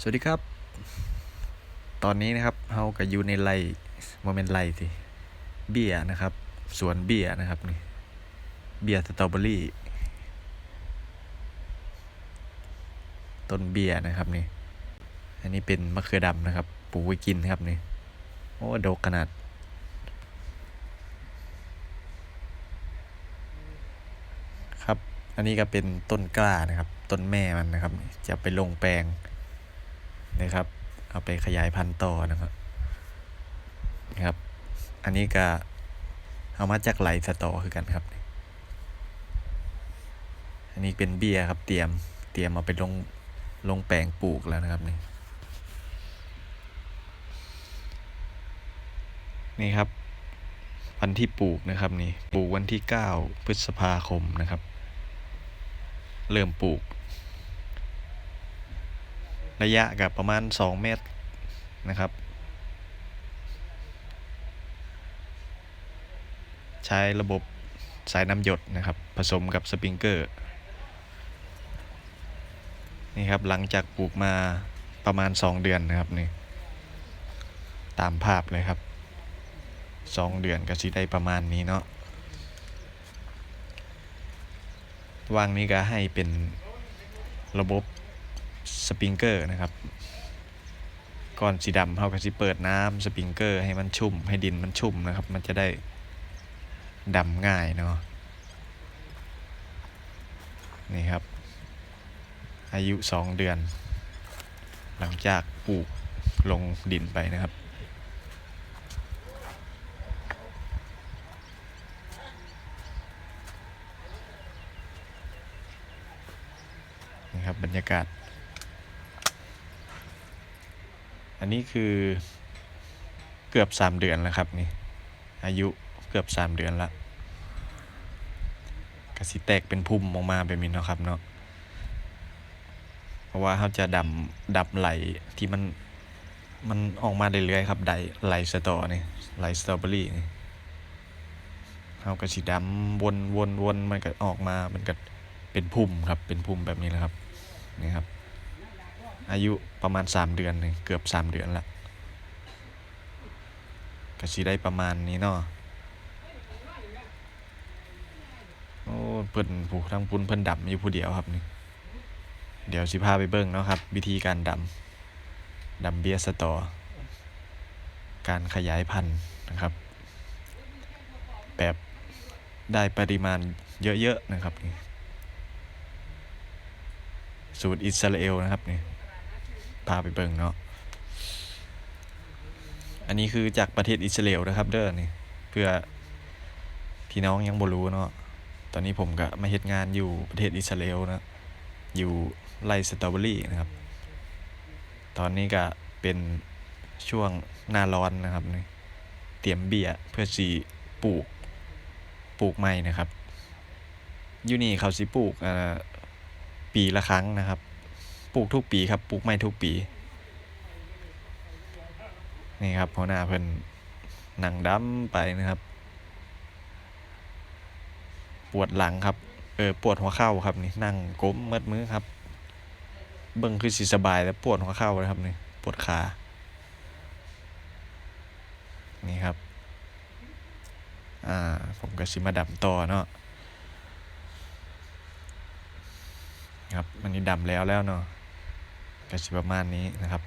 สวัสดีครับ ตอนนี้นะครับเฮาก็อยู่ในไร่โมเมนต์ไร่สิเบียนะครับ สวนเบียนะครับนี่ เบียสตรอเบอรี่ ต้นเบียนะครับนี่ อันนี้เป็นมะเขือดำนะครับ ปลูกไว้กินครับนี่ โอ้ดกขนาด ครับ อันนี้ก็เป็นต้นกล้านะครับ ต้นแม่มันนะครับ จะไปลงแปลง นะครับ เอาไปขยายพันธุ์ต่อนะครับนะครับ อันนี้ก็เอามาจากไหลสตอคือกันครับ อันนี้เป็นเบี้ยครับ เตรียมเตรียมเอาไปลงลงแปลงปลูกแล้วนะครับนี่นี่ครับ วันที่ปลูกนะครับนี่ปลูกวันที่เก้าพฤษภาคมนะครับ เริ่มปลูก ระยะกับประมาณ 2 เมตรนะครับ ใช้ระบบสายน้ำหยดนะครับ ผสมกับสปริงเกอร์นี่ครับหลังจากปลูกมาประมาณ 2 เดือนนะครับนี่ตามภาพเลยครับ 2 เดือนก็สิได้ประมาณนี้เนาะวางนี้ก็ให้เป็นระบบ สปริงเกอร์นะครับก่อนสีดำเขาก็สิเปิดน้ำสปริงเกอร์ให้มันชุ่ม ให้ดินมันชุ่มนะครับ มันจะได้ดำง่ายเนาะนี่ครับ อายุ 2 เดือน หลังจากปลูกลงดินไปนะครับ นี่ครับบรรยากาศ อันนี้คือเกือบ3เดือนแล้วครับนี่ อายุเกือบ3เดือนละกระสิแตกเป็นพุ่มออกมาแบบนี้เนาะครับเนาะ เพราะว่าเขาจะดำดับไหลที่มันมันออกมาเรื่อยๆครับไดไหลสตอนี่ไหลสตรอเบอรี่นี่เขาก็สีดำวนวนวนมันก็ออกมา มันก็เป็นพุ่มครับ เป็นพุ่มแบบนี้แหละครับ นี่ครับ อายุประมาณ 3 เดือนหนึ่งเกือบ 3 เดือนละก็สิได้ประมาณนี้เนาะโอ้เพิ่นผู้ทั้งพุ่นเพิ่นดำอยู่ผู้เดียวครับนี่เดี๋ยวสิพาไปเบิ่งเนาะครับ วิธีการดำดำเบียสตอ การขยายพันธุ์นะครับ แบบได้ปริมาณเยอะ ๆ นะครับนี่สูตรอิสราเอลนะครับนี่ พาไปเบิ่งเนาะ อันนี้คือจากประเทศอิสราเอลนะครับ เด้อนี่เพื่อพี่น้องยังบ่รู้เนาะ ตอนนี้ผมก็มาเฮ็ดงานอยู่ประเทศอิสราเอลนะ อยู่ไร่สตรอเบอรี่นะครับ ตอนนี้ก็เป็นช่วงหน้าร้อนนะครับนี่เตรียมเบี้ยเพื่อสีปลูกปลูกใหม่นะครับ อยู่นี่เขาสิปลูกอ่อปีละครั้งนะครับ ปลูกทุกปีครับปลูกไม้ทุกปี นี่ครับหัวหน้าเพิ่นนั่งดำไปนะครับ ปวดหลังครับ เออปวดหัวเข่าครับนี่นั่งก้มมืดมือครับ เบิ่งคือสิสบายแต่ปวดหัวเข่าเลยครับนี่ปวดขา นี่ครับ อ่าผมก็สิมาดำต่อเนาะครับอันนี้ดำแล้วแล้วเนาะ ก็สิประมาณนี้นะครับ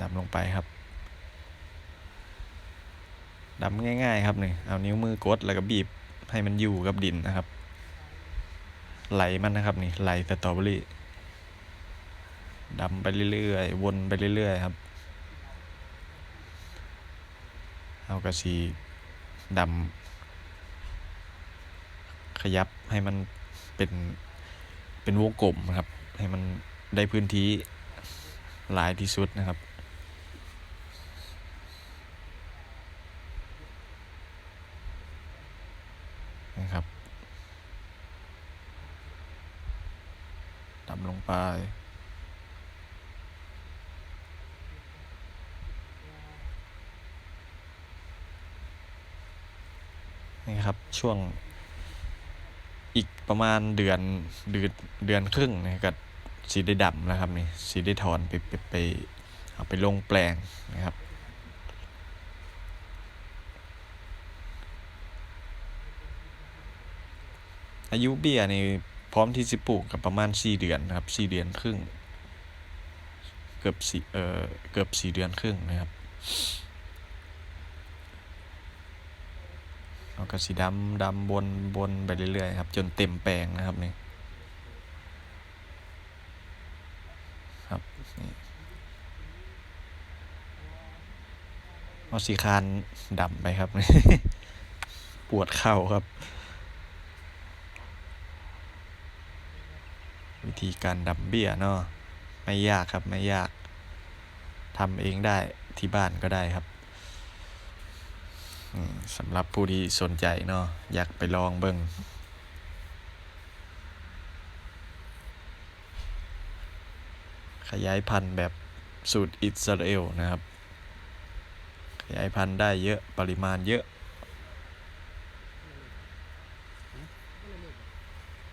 ดำลงไปครับดำง่ายๆครับนี่เอานิ้วมือกดแล้วก็บีบให้มันอยู่กับดินนะครับ ไหลมันนะครับนี่ไหลสตรอเบอรี่ดำไปเรื่อยๆ วนไปเรื่อยๆครับ เอากระสีดำขยับให้มันเป็นเป็นวงกลมนะครับ ให้มันได้พื้นที่หลายที่สุดนะครับนะครับดำลงไป นี่ครับช่วงอีกประมาณเดือนเดือนเดือนครึ่งนะก็สีได้ดำแล้วครับนี่สีได้ถอนไปไปไปเอาไปลงแปลงนะครับ อายุเบี้ยนี่พร้อมที่จะปลูกกับประมาณสี่เดือนนะครับสี่เดือนครึ่ง เกือบสี่เออเกือบสี่เดือนครึ่งนะครับ เอากระสีดำดำบนบนไปเรื่อยๆครับ จนเต็มแปลงนะครับนี่ครับนี่เอาสีคานดำไปครับ ปวดเข่าครับ วิธีการดำเบี้ยเนาะไม่ยากครับไม่ยากทำเองได้ที่บ้านก็ได้ครับ สำหรับผู้ที่สนใจเนาะอยากไปลองเบิ่งขยายพันธุ์แบบสูตรอิสราเอลนะครับ ขยายพันธุ์ได้เยอะปริมาณเยอะ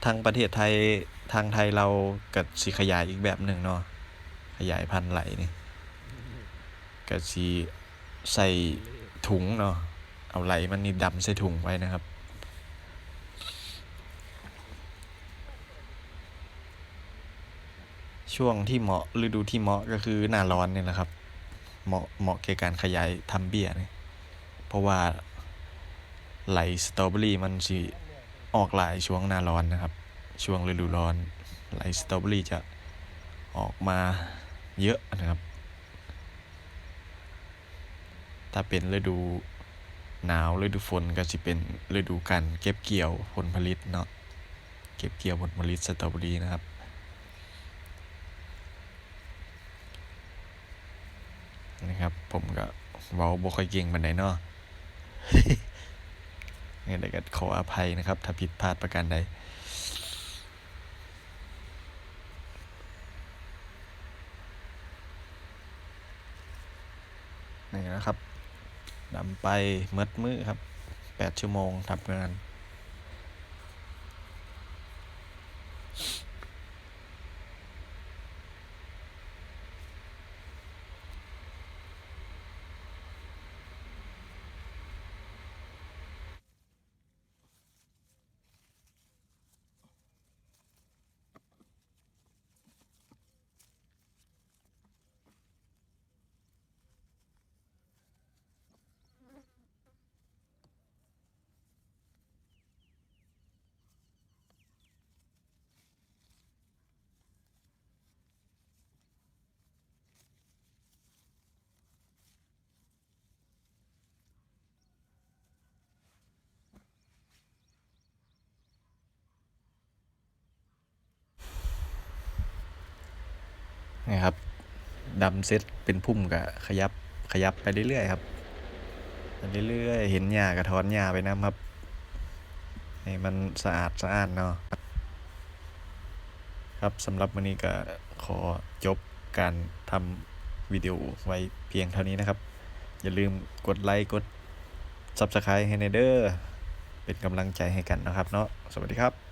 ทางประเทศไทยทางไทยเราก็สิขยายอีกแบบหนึ่งเนาะขยายพันธุ์ไหลนี่ก็สิใส่ถุงเนาะ เอาไหลมันนี่ดำใส่ถุงไว้นะครับ ช่วงที่เหมาะฤดูที่เหมาะก็คือหน้าร้อนนี่แหละครับ เหมาะเหมาะแก่การขยายทำเบี้ยนี่ยเพราะว่าไหลสตรอเบอรี่มันสิออกหลายช่วงหน้าร้อนนะครับ ช่วงฤดูร้อนไหลสตรอเบอรี่จะออกมาเยอะนะครับ ถ้าเป็นฤดู หนาวฤดูฝนก็จะเป็นฤดูการเก็บเกี่ยวผลผลิตเนาะเก็บเกี่ยวผลผลิตสตรอเบอรี่นะครับ นะครับ ผมก็เว้าบ่ค่อยเก่งปานใดเนาะงั้นเดี๋ยวก็ขออภัยนะครับ ถ้าผิดพลาดประการใดนี่นะครับำไปเมดมือครับแปดชั่วโมงทำงาน นะครับดำเซตเป็นพุ่มกับขยับขยับไปเรื่อยๆครับไปเรื่อยๆเห็นหญ้ากระท้อนหญ้าไปน้ำครับให้มันสะอาดสะอาดเนาะครับสำหรับวันนี้ก็ขอจบการทำวิดีโอไว้เพียงเท่านี้นะครับ อย่าลืมกดไลค์กด Subscribe ให้ในเด้อเป็นกำลังใจให้กันนะครับเนาะสวัสดีครับ